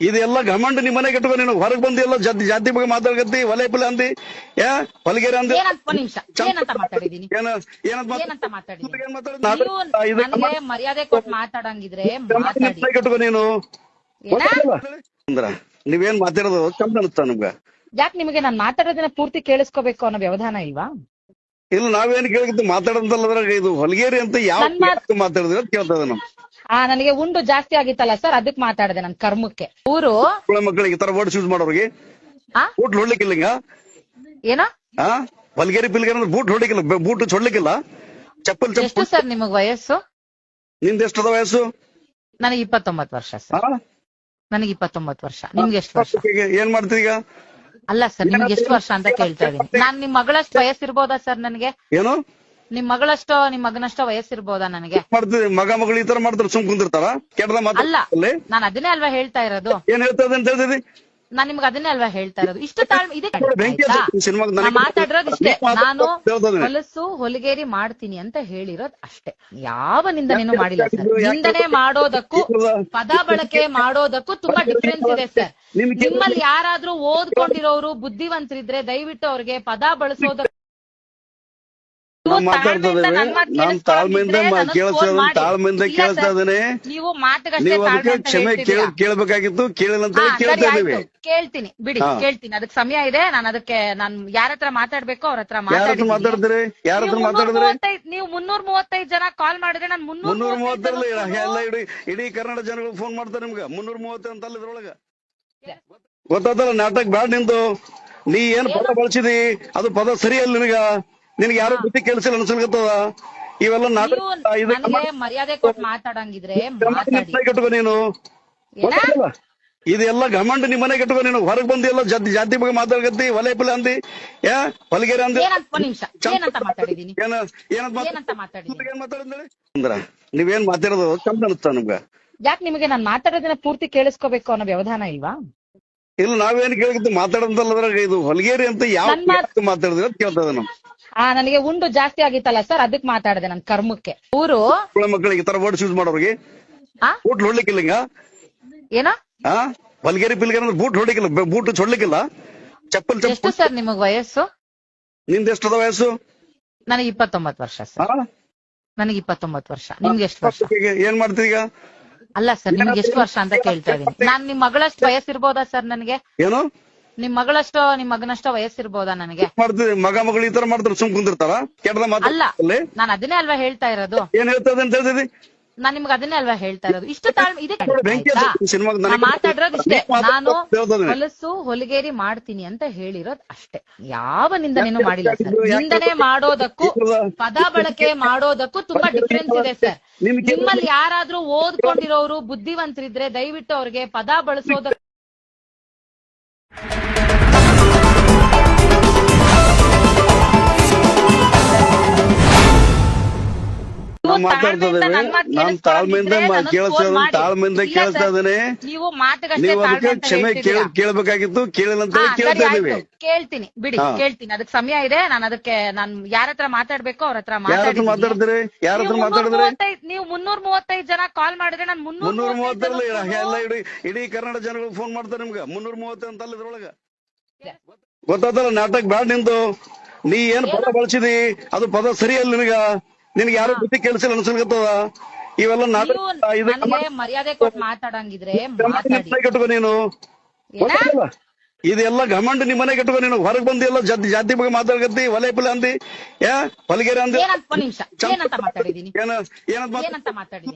ಇದೆಲ್ಲ ಘಮಂಡ್ ನಿಮ್ ಮನೆಗೆ ಕಟ್ಟುವ ನೀನು. ಹೊರಗ್ ಬಂದು ಎಲ್ಲ ಜಾತಿ ಜಾತಿ ಬಗ್ಗೆ ಮಾತಾಡ್ಕತ್ತಿ ಒಲೆ ಪಲೆ ಅಂದಿ ಏ ಹೊಲಗೇರಿ ಅಂದಿ. ಏನಂತ ಮಾತಾಡಿದೀನಿ? ಏನಂತ ಮಾತಾಡಿದೀನಿ? ಮರ್ಯಾದೆ ಕೊಟ್ಟು ಮಾತಾಡಂಗಿದ್ರೆ ಇಟ್ಕೊ ನೀನು. ಅಂದ್ರ ನೀವೇನ್ ಮಾತಾಡೋದು? ಚಂದ ಅನಿಸ್ತಾ ನಮ್ಗ? ಯಾಕೆ ನಿಮಗೆ ನಾನು ಮಾತಾಡೋದನ್ನ ಪೂರ್ತಿ ಕೇಳಿಸ್ಕೋಬೇಕು ಅನ್ನೋ ವ್ಯವಧಾನ ಇಲ್ವಾ? ಇಲ್ಲ ನಾವೇನ್ ಕೇಳಿದ್ದು ಮಾತಾಡಂತಲ್ಲದ್ರಾಗ ಇದು ಹೊಲಗೇರಿ ಅಂತ ಯಾವ ಮಾತಾಡಿದ್ರೆ ಅಂತ ಕೇಳ್ತದ ನಮ್ ಆ ನನಗೆ ಉಂಡು ಜಾಸ್ತಿ ಆಗಿತ್ತಲ್ಲ ಸರ್ ಅದಕ್ಕೆ ಮಾತಾಡಿದೆ ನನ್ ಕರ್ಮಕ್ಕೆ. ಊರು? ಮಕ್ಕಳಿಗೆ ತರ ವರ್ಡ್ ಯೂಸ್ ಮಾಡೋರಿಗೆ? ಬೂಟ್ ಹೊಡ್ಲಿಕ್ಕಿಲ್ಲ ಹಿಂಗ ಏನೋ ಬಿಲ್ಗೇರಿ ಅಂದ್ರೆ ಬೂಟ್ ಹೊಡ್ಲಿಕ್ಕಿಲ್ಲ ಬೆ- ಬೂಟ್ ಚೊಡ್ಲಿಕ್ಕಿಲ್ಲ ಚಪ್ಪಲ್ ಎಷ್ಟು ಚಪ್ಪಲ್ ಸರ್ ನಿಮಗ್ ವಯಸ್ಸು? ನಿಂದ ಎಷ್ಟದ ವಯಸ್ಸು? ನನಗೆ ಇಪ್ಪತ್ತೊಂಬತ್ತು ವರ್ಷ ಸರ್? ನನಗೆ ಇಪ್ಪತ್ತೊಂಬತ್ತು ವರ್ಷ ನಿಮ್ಗೆ ಎಷ್ಟು ವರ್ಷ? ಏನ್ ಮಾಡ್ತೀರಿ ಈಗ? ಅಲ್ಲ ಸರ್ ನಿಮ್ಗೆ ಎಷ್ಟು ವರ್ಷ ಅಂತ ಕೇಳ್ತಾ ಇದೀನಿ. ನಾನ್ ನಿಮ್ ಮಗಳಷ್ಟು ವಯಸ್ಸಿರ್ಬೋದಾ ಸರ್ ನನಗೆ? ಏನು? ನಿಮ್ ಮಗಳಷ್ಟೋ ನಿಮ್ ಮಗನಷ್ಟೋ ವಯಸ್ಸಿರ್ಬೋದಾ ನನಗೆ? ಮಗ ಮಗಳು ಈ ತರ ಮಾಡ್ತಾರೆ ಸುಮ್ ಕುಂದಿರ್ತಾರ? ಕೆಟ್ಟದ ಅಲ್ಲ ನಾನ್ ಅದನ್ನೇ ಅಲ್ವಾ ಹೇಳ್ತಾ ಇರೋದು? ಏನ್ ಹೇಳ್ತದೆ ಅಂತ ನಾನ್ ನಿಮ್ಗೆ ಅದನ್ನೇ ಅಲ್ವಾ ಹೇಳ್ತಾ ಇರೋದು? ಇಷ್ಟು ತಾಳ್ಮೆ ಇದೆ ಬೆಂಕಿ ಆಯ್ತಾ? ಹಚ್ಚಿ ಸಿನಿಮಾಗ್ ನಾ ನನಗೆ ಮಾತಾಡಿರೋದು ಇಷ್ಟೇ. ನೀವ್ ಮಾತಾಡೋದು ನಾನು. ಹೊಲಸು ಹೊಲಿಗೇರಿ ಮಾಡ್ತೀನಿ ಅಂತ ಹೇಳಿರೋದ್ ಅಷ್ಟೇ. ಯಾವ ನಿಂದನೆನೂ ಮಾಡಿಲ್ಲ ಸರ್? ನಿಂದನೆ ಮಾಡೋದಕ್ಕೂ ಪದ ಬಳಕೆ ಮಾಡೋದಕ್ಕೂ ತುಂಬಾ ಡಿಫ್ರೆನ್ಸ್ ಇದೆ ಸರ್. ನಿಮ್ಗೆ ನಿಮ್ಮಲ್ಲಿ ಯಾರಾದ್ರೂ ಓದ್ಕೊಂಡಿರೋರು ಬುದ್ಧಿವಂತರಿದ್ರೆ ದಯವಿಟ್ಟು ಅವ್ರಿಗೆ ಪದ ಬಳಸೋದಕ್ಕೂ ನಾನ್ ತಾಳ್ಮೆಯಿಂದ ಮಾ- ತಾಳ್ಮೆಯಿಂದ ಕೇಳಿಸ್ತಾ ಇದ್ದೇನೆ ನೀವು ನೀವು ಅದಕ್ಕೆ ಅಂತ ಕ್ಷಮೆ ಕೇಳ್ಬೇಕಾಗಿತ್ತು ಕೇಳಿಲ್ಲ ಅಂತ ಕೇಳ್ತಾ ಇದೀವಿ ಕೇಳ್ತೀನಿ ಬಿಡಿ. ಕೇಳ್ತೀನಿ. ಅದಕ್ಕೆ ಸಮಯ ಇದೆ ನಾನು ಅದಕ್ಕೆ ನಾನು ಯಾರ ಹತ್ರ ಮಾತಾಡ್ಬೇಕು ಅವ್ರ ಹತ್ರ ಯಾರ ಹತ್ರ. ಮಾತಾಡಿದ್ರಿ ಯಾರ ಹತ್ರ ನೀವು ಮುನ್ನೂರ ಮಾತಾಡಿದ್ರಿ ಮೂವತ್ತೈದು- ನೀವು ಮುನ್ನೂರ ಮೂವತ್ತೈದು ಜನ ಕಾಲ್ ಮಾಡಿದ್ರೆ ನಾನು ಮುನ್ನೂರ ಮೂವತ್ತರಲ್ಲಿ ಎಲ್ಲ ಇಡೀ ಇಡೀ ಕನ್ನಡ ಜನಗಳು ಫೋನ್ ಮಾಡ್ತಾರೆ ನಿಮ್ಗೆ. ಮುನ್ನೂರ ಮೂವತ್ತೊಳಗ ಅಂತಲ್ಲ ಇದ್ರೊಳಗ. ಗೊತ್ತಾತಲ್ಲ ನಾಟಕ ಬ್ಯಾಡ್ ನಿಂದು. ನೀ ಏನ್ ಪದ ಬಳಸಿದಿ? ಅದು ಪದ ಸರಿಯಲ್ಲ ನಿನಗ. ನಿನಗೆ ಯಾರು ಬುದ್ಧಿ ಕೆಲಸಿಲ್ಲ ಅನ್ಸಲ್ಕತ್ತದ ಇವೆಲ್ಲ ಮರ್ಯಾದೆ ಕೊಟ್ಟು ಮಾತಾಡಂಗಿದ್ರೆ ಇಟ್ಕೊ ನೀನು? ಇದೆಲ್ಲ ಘಮಂಡ್ ನಿಮ್ಮ ಮನೆಗೆ ಇಟ್ಕೊ ನೀನು. ಹೊರಗ್ ಬಂದು ಎಲ್ಲ ಜಾತಿ ಜಾತಿ ಬಗ್ಗೆ ಮಾತಾಡ್ಕತ್ತಿ ಒಲೆ ಪಲೆ ಅಂದಿ ಏ ಹೊಲಗೇರಿ ಅಂದಿ. ಏನಂತ ಮಾತಾಡಿದ್ರಿ ಅಂದ್ರ ನೀವೇನ್ ಮಾತಾಡೋದು ಚಂದ ಅನಿಸ್ತಾ ನಮ್ಗ? ಯಾಕೆ ನಿಮಗೆ ನಾನು ಮಾತಾಡೋದನ್ನ ಪೂರ್ತಿ ಕೇಳಿಸ್ಕೋಬೇಕು ಅನ್ನೋ ವ್ಯವಧಾನ ಇಲ್ವಾ? ಇಲ್ಲ ನಾವೇನ್ ಕೇಳಿದ್ದು ಮಾತಾಡಂತಲ್ಲದ್ರಾಗ ಇದು ಹೊಲಗೇರಿ ಅಂತ ಯಾವ ಮಾತಾಡಿದ್ರೆ ಅಂತ ಕೇಳ್ತದ ನಮ್ ಆ ನನಗೆ ಉಂಡು ಜಾಸ್ತಿ ಆಗಿತ್ತಲ್ಲ ಸರ್ ಅದಕ್ ಮಾತಾಡಿದೆ ನನ್ ಕರ್ಮಕ್ಕೆ. ಊರು? ಕುಳ ಮಕ್ಕಳಿಗೆ ತರ ವರ್ಡ್ಸ್ ಯೂಸ್ ಮಾಡೋರಿಗೆ. ಆ? ಬೂಟ್ ಹೊಡ್ಲಿಕ್ಕಿಲ್ಲ ಏನೋ? ಆ? ಹೊಲಗೇರಿ ಪಿಲ್ಗೇರಿ ಅಂದ್ರೆ ಬೂಟ್ ಹೊಡ್ಲಿಕ್ಕಿಲ್ಲ ಬೆ- ಬೂಟ್ ಚೊಡ್ಲಿಕ್ಕಿಲ್ಲ ಚಪ್ಪಲ್ ಎಷ್ಟು ಚಪ್ಪಲ್ ಸರ್ ನಿಮಗ್ ವಯಸ್ಸು? ನಿಂದ ಎಷ್ಟದ ವಯಸ್ಸು? ನನಗೆ ಇಪ್ಪತ್ತೊಂಬತ್ತು ವರ್ಷ ಸರ್. ಆ? ನನಗೆ ಇಪ್ಪತ್ತೊಂಬತ್ತು ವರ್ಷ ನಿಮ್ಗೆ ಎಷ್ಟು ವರ್ಷ? ಏನ್ ಮಾಡ್ತೀರಿ ಈಗ? ಅಲ್ಲ ಸರ್ ನಿಮ್ಗೆ ಎಷ್ಟು ವರ್ಷ ಅಂತ ಕೇಳ್ತಾ ಇದೀನಿ ನಾನ್ ನಿಮ್ ಮಗಳಷ್ಟು ವಯಸ್ಸಿರ್ಬೋದಾ ಸರ್ ನನಗೆ? ಏನು? ನಿಮ್ ಮಗಳಷ್ಟು ನಿಮ್ ಮಗನಷ್ಟ ವಯಸ್ಸಿರ್ಬೋದಾ ನನಗೆ? ಮಗ ಮಗಳು ಈ ತರ ಮಾಡ್ತಾರೆ ಸುಮ್ ಕುಂದಿರ್ತಾರ? ಕೆಟ್ಟದ ಅಲ್ಲ ಮಾತಾಡಲ್ಲಿ ನಾನ್ ಅದನ್ನೇ ಅಲ್ವಾ ಹೇಳ್ತಾ ಇರೋದು? ಏನ್ ಹೇಳ್ತದೆ ಅಂತ ಹೇಳ್ತಿದಿ ನಾನ್ ನಿಮ್ಗೆ ಅದನ್ನೇ ಅಲ್ವಾ ಹೇಳ್ತಾ ಇರೋದು? ಇಷ್ಟು ತಾಳ್ಮೆ ಇದೆ ಬೆಂಕಿ? ಸಿನಿಮಾಗ್ ನನಗೆ ಮಾತಾಡಿರೋದು ಇಷ್ಟೇ. ನೀವ್ ಮಾತಾಡೋದು ನಾನು. ಹೊಲಸು ಹೊಲಿಗೇರಿ ಮಾಡ್ತೀನಿ ಅಂತ ಹೇಳಿರೋದ್ ಅಷ್ಟೇ. ಯಾವ ನಿಂದನೇನು ಮಾಡಿಲ್ಲ ಸರ್. ನಿಂದನೆ ಮಾಡೋದಕ್ಕೂ ಪದ ಬಳಕೆ ಮಾಡೋದಕ್ಕೂ ತುಂಬಾ ಡಿಫ್ರೆನ್ಸ್ ಇದೆ ಸರ್. ನಿಮ್ಗೆ ನಿಮ್ಮಲ್ಲಿ ಯಾರಾದ್ರೂ ಓದ್ಕೊಂಡಿರೋರು ಬುದ್ಧಿವಂತರಿದ್ರೆ ದಯವಿಟ್ಟು ಅವ್ರಿಗೆ ಪದ ಬಳಸೋದಕ್ಕೂ ನಾನ್ ಮಾತಾಡ್ತಾ ನಾನ್ ತಾಳ್ಮೆಯಿಂದ ಕೇಳಿಸ್ತಾ ತಾಳ್ಮೆಯಿಂದ ಕೇಳಿಸ್ತಾ ಇದ್ದೇನೆ ನೀವು ನೀವು ಅದಕ್ಕೆ ಅಂತ ಕ್ಷಮೆ ಕೇಳಬೇಕಾಗಿತ್ತು ಕೇಳ್- ಕೇಳ್ಬೇಕಾಗಿತ್ತು ಕೇಳಿಲ್ಲ ಅಂತ ಕೇಳ್ತಾ ಕೇಳ್ತೀನಿ ಬಿಡಿ. ಕೇಳ್ತೀನಿ. ಅದಕ್ಕೆ ಸಮಯ ಇದೆ ನಾನು ಅದಕ್ಕೆ ನಾನು ಯಾರ ಹತ್ರ ಮಾತಾಡ್ಬೇಕು ಅವ್ರ ಹತ್ರ ಮಾತಾಡಿ ಹತ್ರ ಮಾತಾಡಿದ್ದೀನಿ. ಮಾತಾಡಿದ್ರಿ ಯಾರ ಹತ್ರ ನೀವು ಮಾತಾಡಿದ್ರಿ? ನೀವು ಮುನ್ನೂರ ಮೂವತ್ತೈದು ಜನ ಕಾಲ್ ಮಾಡಿದ್ರೆ ನಾನು ಮುನ್ನೂರ ಮೂವತ್ತರಲ್ಲಿ ಎಲ್ಲ ಇಡೀ ಇಡೀ ಕನ್ನಡ ಜನಗಳು ಫೋನ್ ಮಾಡ್ತಾರೆ ನಿಮ್ಗೆ. ಮುನ್ನೂರ ಮೂವತ್ತು ಅಂತಲ್ಲ ಇದ್ರೊಳಗ. ಗೊತ್ತಾತಲ್ಲ ನಾಟಕ ಬ್ಯಾಡ್ ನಿಂತು ನೀ ಏನ್ ಪದ ಬಳಸಿದಿ? ಅದು ಪದ ಸರಿಯಲ್ಲ ನಿನಗ. ನಿನಗೆ ಯಾರು ಬುದ್ಧಿ ಕೇಳಿಸಿಲ್ಲ ಅನ್ಸಲ್ಕತ್ತದ ಇವೆಲ್ಲ ನಾಟಕ ಮರ್ಯಾದೆ ಕೊಟ್ಟು ಮಾತಾಡಂಗಿದ್ರೆ ಮಾತಾಡಿ. ನೀನು? ಇದೆಲ್ಲ ಘಮಂಡ್ ನಿಮ್ ಮನೆಗೆ ಇಟ್ಕೊ ನೀನು? ಹೊರಗ್ ಬಂದು ಎಲ್ಲ ಜಾತಿ ಜಾತಿ ಬಗ್ಗೆ ಮಾತಾಡ್ಕತ್ತಿ ಒಲೆ ಪಲೆ ಅಂದಿ ಯಾ? ಹೊಲಗೇರಿ ಅಂದಿ. ಏನಂತ ಮಾತಾಡಿದೀನಿ? ಏನಂತ ಮಾತಾಡ್- ಏನಂತ ಮಾತಾಡಿದೀನಿ?